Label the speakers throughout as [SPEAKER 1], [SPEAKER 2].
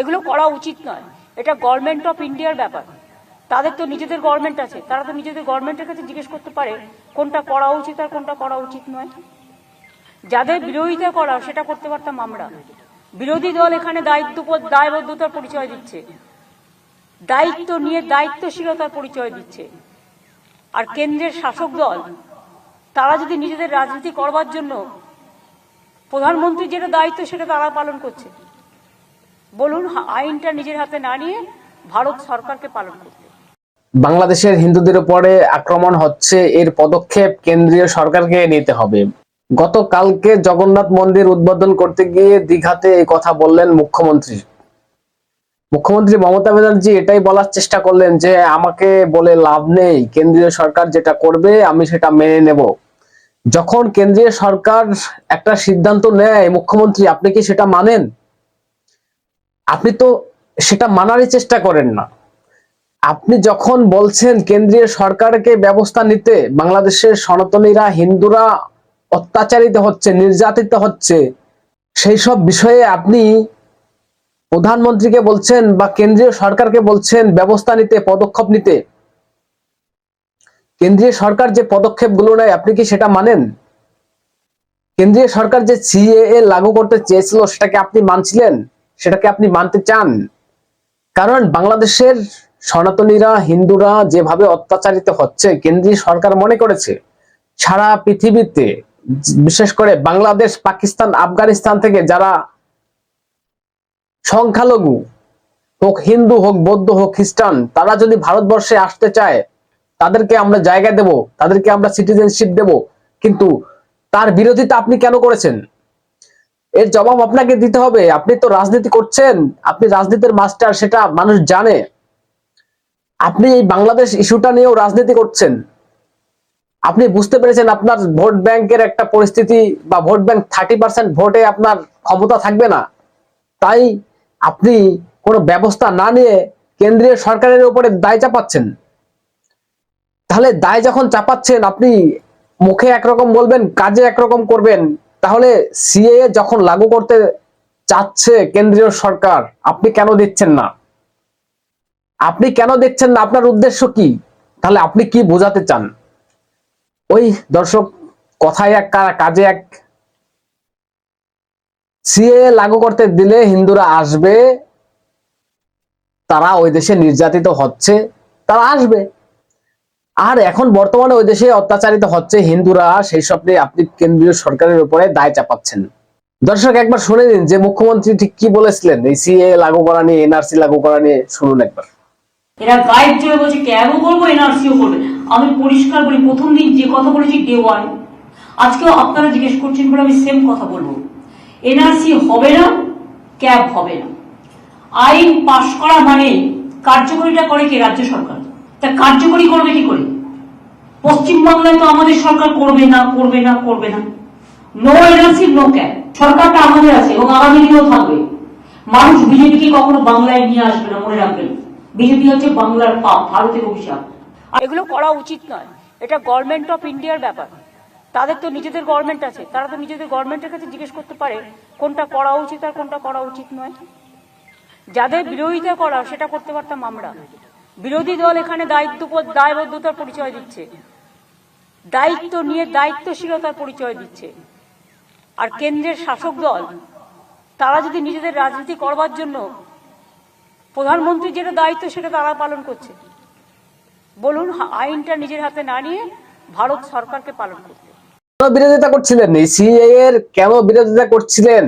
[SPEAKER 1] এগুলো করা উচিত নয়। এটা গভর্নমেন্ট অফ ইন্ডিয়ার ব্যাপার। তাদের তো নিজেদের গভর্নমেন্ট আছে। তারা তো নিজেদের গভর্নমেন্টের কাছে জিজ্ঞেস করতে পারে, কোনটা করা উচিত আর কোনটা করা উচিত নয়। যাদের বিরোধিতা করা, সেটা করতে পারতাম আমরা। বিরোধী দল এখানে দায়িত্ব, দায়বদ্ধতার পরিচয় দিচ্ছে। দায়িত্ব নিয়ে দায়িত্বশীলতার পরিচয় দিচ্ছে। আর কেন্দ্রের শাসক দল, তারা যদি নিজেদের রাজনীতি করবার জন্য প্রধানমন্ত্রী যেটা দায়িত্ব, সেটা তারা পালন করছে। বলুন, আইনটা নিজের হাতে না নিয়ে ভারত সরকারকে পালন করতে।
[SPEAKER 2] বাংলাদেশের হিন্দুদের উপরে আক্রমণ হচ্ছে, এর পদক্ষেপ কেন্দ্রীয় সরকারকে নিতে হবে। গতকালকে জগন্নাথ মন্দির উদ্বোধন করতে গিয়ে দীঘাতে এই কথা বললেন মুখ্যমন্ত্রী। মুখ্যমন্ত্রী মমতা ব্যানার্জি এটাই বলার চেষ্টা করলেন যে, আমাকে বলে লাভ নেই, কেন্দ্রীয় সরকার যেটা করবে, আমি সেটা মেনে নেব। যখন কেন্দ্রীয় সরকার একটা সিদ্ধান্ত নেয়, মুখ্যমন্ত্রী, আপনি কি সেটা মানেন? আপনি তো সেটা মানারই চেষ্টা করেন না। আপনি যখন বলছেন কেন্দ্রীয় সরকারকে ব্যবস্থা নিতে, বাংলাদেশের সনাতনীরা, হিন্দুরা অত্যাচারিত হচ্ছে, নির্যাতিত হচ্ছে, সেই সব বিষয়ে আপনি প্রধানমন্ত্রীকে বলছেন বা কেন্দ্রীয় সরকারকে বলছেন ব্যবস্থা নিতে, পদক্ষেপ নিতে। কেন্দ্রীয় সরকার যে পদক্ষেপগুলো নেয়, আপনি কি সেটা মানেন? কেন্দ্রীয় সরকার যে সিএএ লাগু করতে চেয়েছিল, সেটাকে আপনি মানছিলেন? সেটাকে আপনি মানতে চান? কারণ বাংলাদেশের সনাতনীরা, হিন্দুরা যেভাবে অত্যাচারিত হচ্ছে, কেন্দ্রীয় সরকার মনে করেছে, সারা পৃথিবীতে, বিশেষ করে বাংলাদেশ, পাকিস্তান, আফগানিস্তান থেকে যারা সংখ্যালঘু হোক, হিন্দু হোক, বৌদ্ধ হোক, খ্রিস্টান, তারা যদি ভারতবর্ষে আসতে চায়, তাদেরকে আমরা জায়গা দেব, তাদেরকে আমরা সিটিজেনশিপ দেব, কিন্তু তার বিরোধিতা আপনি কেন করেছেন? এর জবাব আপনাকে দিতে হবে। আপনি তো রাজনীতি করছেন, আপনি রাজনীতির মাস্টার সেটা মানুষ জানে। আপনি এই বাংলাদেশ ইস্যুটা নিয়েও রাজনীতি করছেন। আপনি বুঝতে পেরেছেন আপনার ভোট ব্যাংকের একটা পরিস্থিতি বা ভোট ব্যাংক থার্টি পার্সেন্ট ভোটে আপনার ক্ষমতা থাকবে না। তাই আপনি কোনো ব্যবস্থা না নিয়ে কেন্দ্রীয় সরকারের উপরে দায় চাপাচ্ছেন। তাহলে দায় যখন চাপাচ্ছেন, আপনি মুখে একরকম বলবেন, কাজে একরকম করবেন। তাহলে সিএ যখন লাগু করতে চাচ্ছে কেন্দ্রীয় সরকার, আপনি কেন দিচ্ছেন না? আপনি কেন দিচ্ছেন না? আপনার উদ্দেশ্য কি? তাহলে আপনি কি বোঝাতে চান? ওই দর্শক কথায় এক কাজে এক। সিএ লাগু করতে দিলে হিন্দুরা আসবে, তারা ওই দেশে নির্যাতিত হচ্ছে, তারা আসবে। আর এখন বর্তমানে ওই দেশে অত্যাচারিত হচ্ছে হিন্দুরা, সেই সব নিয়ে আপনি কেন্দ্রীয় সরকারের উপরে দায় চাপাচ্ছেন। দর্শক, একবার শুনে নিন যে মুখ্যমন্ত্রী ঠিক কি বলেছিলেন। এই সিএ লাগু করা নিয়ে এনআরসি লাগু করা নিয়ে শুনুন একবার।
[SPEAKER 1] এরা গাইড জোরে বলছে, কেন করব? এনআরসিও করবে। আমি পরিষ্কার বলি, প্রথম দিন যে কথা বলেছি ডে ওয়ান আজকেও আপনারা জিজ্ঞেস করছেন বলে আমি সেম কথা বলব। এনআরসি হবে না ক্যাব হবে না। আইন পাশ করা মানে কার্যকরীটা করে কি? রাজ্য সরকার। তা কার্যকরী করবে কি করে? পশ্চিমবাংলায় তো আমাদের সরকার করবে না করবে না করবে না। নো এনআরসি নো ক্যাব সরকারটা আমাদের আছে এবং আগামী দিনেও থাকবে। মানুষ বিজেপিকে কখনো বাংলায় নিয়ে আসবে না, মনে রাখবেন। বিজেপি হচ্ছে বাংলার পাপ, ভারতের অভিশাপ। এগুলো করা উচিত নয়। এটা গভর্নমেন্ট অফ ইন্ডিয়ার ব্যাপার। তাদের তো নিজেদের গভর্নমেন্ট আছে। তারা তো নিজেদের গভর্নমেন্টের কাছে জিজ্ঞেস করতে পারে, কোনটা করা উচিত আর কোনটা করা উচিত নয়। যাদের বিরোধিতা করা, সেটা করতে পারতাম আমরা। বিরোধী দল এখানে দায়িত্ব দায়বদ্ধতার পরিচয় দিচ্ছে। দায়িত্ব নিয়ে দায়িত্বশীলতার পরিচয় দিচ্ছে। আর কেন্দ্রের শাসক দল, তারা যদি নিজেদের রাজনীতি করবার জন্য প্রধানমন্ত্রী যেটা দায়িত্ব সেটা তারা পালন করছে। বলুন আইনটা নিজের হাতে না নিয়ে ভারত সরকারকে পালন করতে।
[SPEAKER 2] কেন বিরোধিতা করছিলেন? সিএ এর কেন বিরোধিতা করছিলেন?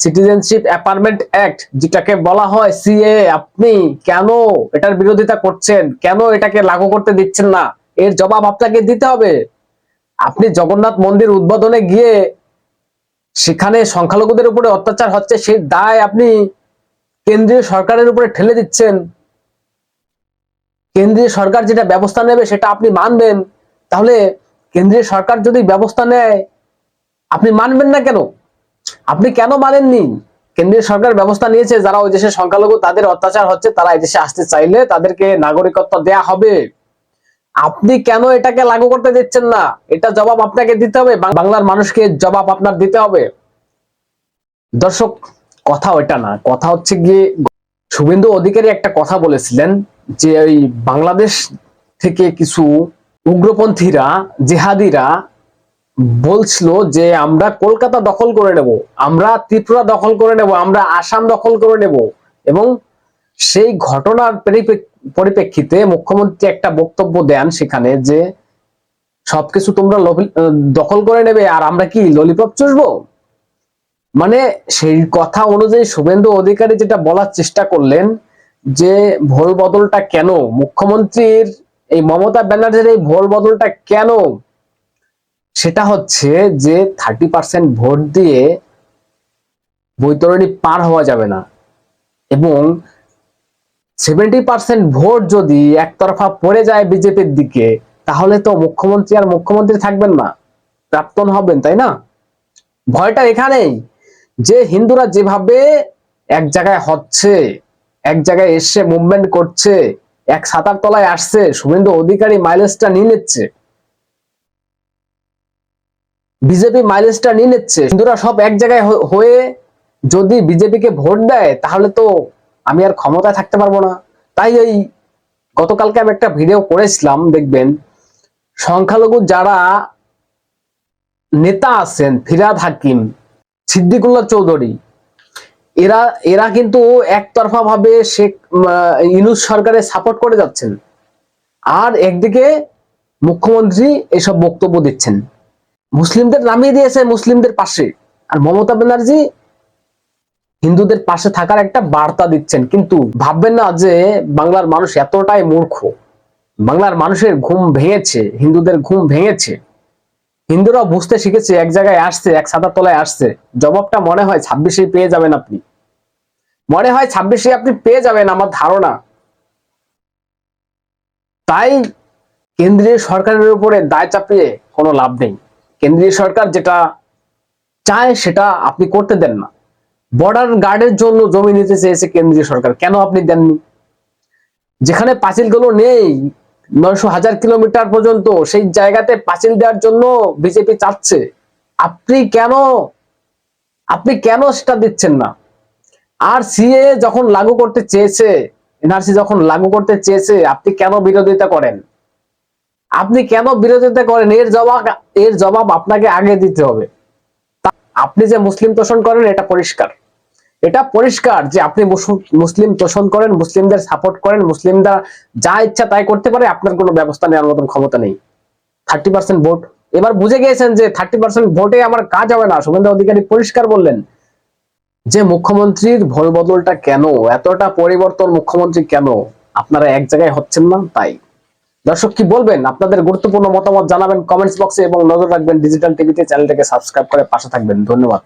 [SPEAKER 2] সিটিজেনশিপ অ্যাপার্টমেন্ট অ্যাক্ট যেটাকে বলা হয় সিএ আপনি কেন এটার বিরোধিতা করছেন? কেন এটাকে লাগু করতে দিচ্ছেন না? এর জবাব আপনাকে দিতে হবে। আপনি জগন্নাথ মন্দির উদ্বোধনে গিয়ে সেখানে সংখ্যালঘুদের উপরে অত্যাচার হচ্ছে, সেই দায় আপনি কেন্দ্রীয় সরকারের উপরে ঠেলে দিচ্ছেন। কেন্দ্রীয় সরকার যেটা ব্যবস্থা নেবে সেটা আপনি মানবেন। তাহলে কেন্দ্রীয় সরকার যদি ব্যবস্থা নেয়, আপনি মানবেন না কেন? আপনি কেন মানেননি? কেন্দ্রীয় সরকার ব্যবস্থা নিয়েছে, যারা ওই দেশের সংখ্যালঘু, তাদের অত্যাচার হচ্ছে, তারা এই দেশে আসতে চাইলে তাদেরকে নাগরিকত্ব দেয়া হবে। আপনি কেন এটাকে লাগু করতে দিচ্ছেন না? এটা জবাব আপনাকে দিতে হবে বাংলার মানুষকে জবাব আপনার দিতে হবে। দর্শক, কথা ওইটা না। কথা হচ্ছে গিয়ে, শুভেন্দু অধিকারী একটা কথা বলেছিলেন, যে ওই বাংলাদেশ থেকে কিছু উগ্রপন্থীরা, জেহাদিরা বলছিল যে আমরা কলকাতা দখল করে নেব, আমরা ত্রিপুরা দখল করে নেব, আমরা আসাম দখল করে নেব এবং সেই ঘটনার পরিপ্রেক্ষিতে মুখ্যমন্ত্রী একটা বক্তব্য দেন সেখানে যে সবকিছু তোমরা দখল করে নেবে আর আমরা কি ললিপপ চুষবো? মানে সেই কথা অনুযায়ী শুভেন্দু অধিকারী যেটা বলার চেষ্টা করলেন যে ভোল বদলটা কেন? মুখ্যমন্ত্রীর এই মমতা ব্যানার্জির এই ভোল বদলটা কেন? সেটা হচ্ছে যে থার্টি পার্সেন্ট ভোট দিয়ে বৈতরণী পার হওয়া যাবে না। এবং সেভেন্টি পার্সেন্ট ভোট যদি একতরফা পড়ে যায় বিজেপির দিকে, তাহলে তো মুখ্যমন্ত্রী আর মুখ্যমন্ত্রী থাকবেন না। প্রাক্তন হবেন, তাই না? ভয়টা এখানেই যে হিন্দুরা যেভাবে এক জায়গায় হচ্ছে, এক জায়গায় এসে মুভমেন্ট করছে, এক সাতার তলায় আসছে, শুভেন্দু অধিকারী মাইলেজটা নিয়ে নিচ্ছে বিজেপি মাইলেজটা নিয়ে নিচ্ছে। হিন্দুরা সব এক জায়গায় হয়ে যদি বিজেপিকে ভোট দেয় তাহলে তো আমি আর ক্ষমতায় থাকতে পারব না। তাই এই গতকালকে আমি একটা ভিডিও করেছিলাম দেখবেন। সংখ্যালঘু যারা নেতা আছেন ফিরাদ হাকিম সিদ্দিকুল্লাহ চৌধুরী এরা এরা কিন্তু একতরফা ভাবে শেখ আহ, ইউনূস সরকারের সাপোর্ট করে যাচ্ছেন। আর একদিকে মুখ্যমন্ত্রী এসব বক্তব্য দিচ্ছেন। মুসলিমদের নামিয়ে দিয়েছে মুসলিমদের পাশে। আর মমতা ব্যানার্জি হিন্দুদের পাশে থাকার একটা বার্তা দিচ্ছেন। কিন্তু ভাববেন না যে বাংলার মানুষ এতটাই মূর্খ। বাংলার মানুষের ঘুম ভেঙেছে, হিন্দুদের ঘুম ভেঙেছে। হিন্দুরা বুঝতে শিখেছে, এক জায়গায় আসছে, এক সাদা তলায় আসছে। জবাবটা মনে হয় ছাব্বিশে পেয়ে যাবেন আপনি। মনে হয় ছাব্বিশে আপনি পেয়ে যাবেন আমার ধারণা। তাই কেন্দ্রীয় সরকারের উপরে দায় চাপিয়ে কোনো লাভ নেই। কেন্দ্রীয় সরকার যেটা চায় সেটা আপনি করতে দেন না। বর্ডার গার্ডের জন্য জমি নিতে চেয়েছে কেন্দ্রীয় সরকার, কেন আপনি দেননি? যেখানে পাঁচিলগুলো নেই, নয়শো হাজার কিলোমিটার পর্যন্ত, সেই জায়গাতে পাঁচিল দেওয়ার জন্য বিজেপি চাচ্ছে। আপনি কেন আপনি কেন সেটা দিচ্ছেন না? আর সিএ যখন লাগু করতে চেয়েছে এনআরসি যখন লাগু করতে চেয়েছে, আপনি কেন বিরোধিতা করেন? আপনি কেন বিরোধিতা করেন? এর জবাব এর জবাব আপনাকে আগে দিতে হবে। আপনি যে মুসলিম তোষণ করেন, এটা পরিষ্কার। এটা পরিষ্কার যে আপনি মুসলিম তোষণ করেন, মুসলিমদের সাপোর্ট করেন, মুসলিমরা যা ইচ্ছা তাই করতে পারে, আপনার কোনো ব্যবস্থা নেওয়ার মতন ক্ষমতা নেই। থার্টি পার্সেন্ট ভোট এবার বুঝে গিয়েছেন যে থার্টি পার্সেন্ট ভোটে আমার কাজ হবে না। শুভেন্দু অধিকারী পরিষ্কার বললেন যে মুখ্যমন্ত্রীর ভোল বদলটা কেন? এতটা পরিবর্তন মুখ্যমন্ত্রী কেন? আপনারা এক জায়গায় হচ্ছেন না, তাই। দর্শক, কি বলবেন? আপনাদের গুরুত্বপূর্ণ মতামত জানাবেন কমেন্টস বক্সে এবং নজর রাখবেন ডিজিটাল টিভিতে। চ্যানেলটাকে সাবস্ক্রাইব করে পাশে থাকবেন। ধন্যবাদ।